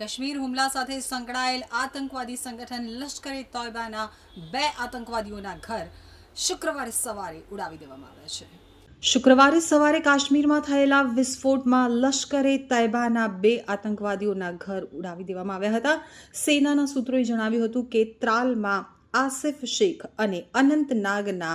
કાશ્મીર હુમલા સાથે સંકળાયેલ આતંકવાદી સંગઠન લશ્કરે તોયબાના બે આતંકવાદીઓના ઘર શુક્રવારે સવારે ઉડાવી દેવામાં આવ્યા છે. શુક્રવારે સવારે કાશ્મીરમાં થયેલા વિસ્ફોટમાં લશ્કરે તૈબાના બે આતંકવાદીઓના ઘર ઉડાવી દેવામાં આવ્યા હતા. સેનાના સૂત્રોએ જણાવ્યું હતું કે ત્રાલમાં આસિફ શેખ અને અનંતનાગના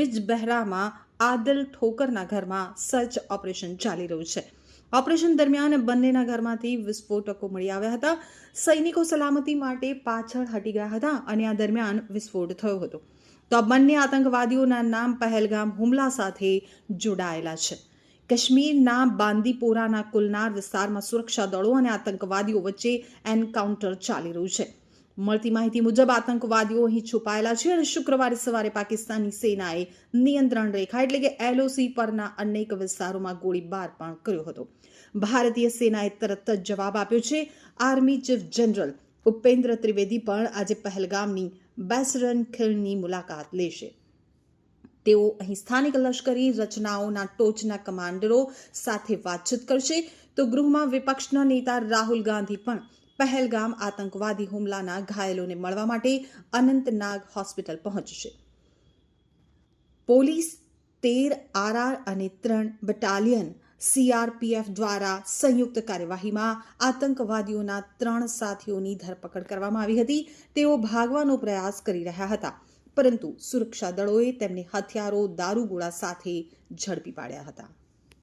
બિજબહેરામાં આદલ ઠોકરના ઘરમાં સર્ચ ઓપરેશન ચાલી રહ્યું છે. ઓપરેશન દરમિયાન બંનેના ઘરમાંથી વિસ્ફોટકો મળી આવ્યા હતા. સૈનિકો સલામતી માટે પાછળ હટી ગયા હતા અને આ દરમિયાન વિસ્ફોટ થયો હતો. તો આ બંને આતંકવાદીઓના નામ પહેલગામ હુમલા સાથે જોડાયેલા છે. કાશ્મીરના બાંદીપોરાના કુલનાર વિસ્તારમાં સુરક્ષા દળો અને આતંકવાદીઓ વચ્ચે એન્કાઉન્ટર ચાલી રહ્યું છે. મળતી માહિતી મુજબ આતંકવાદીઓ અહીં છુપાયેલા છે અને શુક્રવારે સવારે પાકિસ્તાની સેનાએ નિયંત્રણ રેખા એટલે કે એલઓસી પરના અનેક વિસ્તારોમાં ગોળીબાર પણ કર્યો હતો. ભારતીય સેનાએ તરત જ જવાબ આપ્યો છે army chief general Upendra Trivedi પણ આજે પહેલગામની બેસરન ખીણની મુલાકાત લેશે. તેઓ અહીં સ્થાનિક લશ્કરી રચનાઓના ટોચના કમાન્ડરો સાથે વાતચીત કરશે. તો ગૃહમાં વિપક્ષના નેતા રાહુલ ગાંધી પણ પહેલગામ આતંકવાદી હુમલાના ઘાયલોને મળવા માટે અનંતનાગ હોસ્પિટલ પહોંચશે. પોલીસ તેર આરઆર અને ત્રણ બટાલિયન સીઆરપીએફ દ્વારા સંયુક્ત કાર્યવાહીમાં આતંકવાદીઓના ત્રણ સાથીઓની ધરપકડ કરવામાં આવી હતી. તેઓ ભાગવાનો પ્રયાસ કરી રહ્યા હતા, પરંતુ સુરક્ષા દળોએ તેમને હથિયારો, દારૂગોળા સાથે ઝડપી પાડ્યા હતા.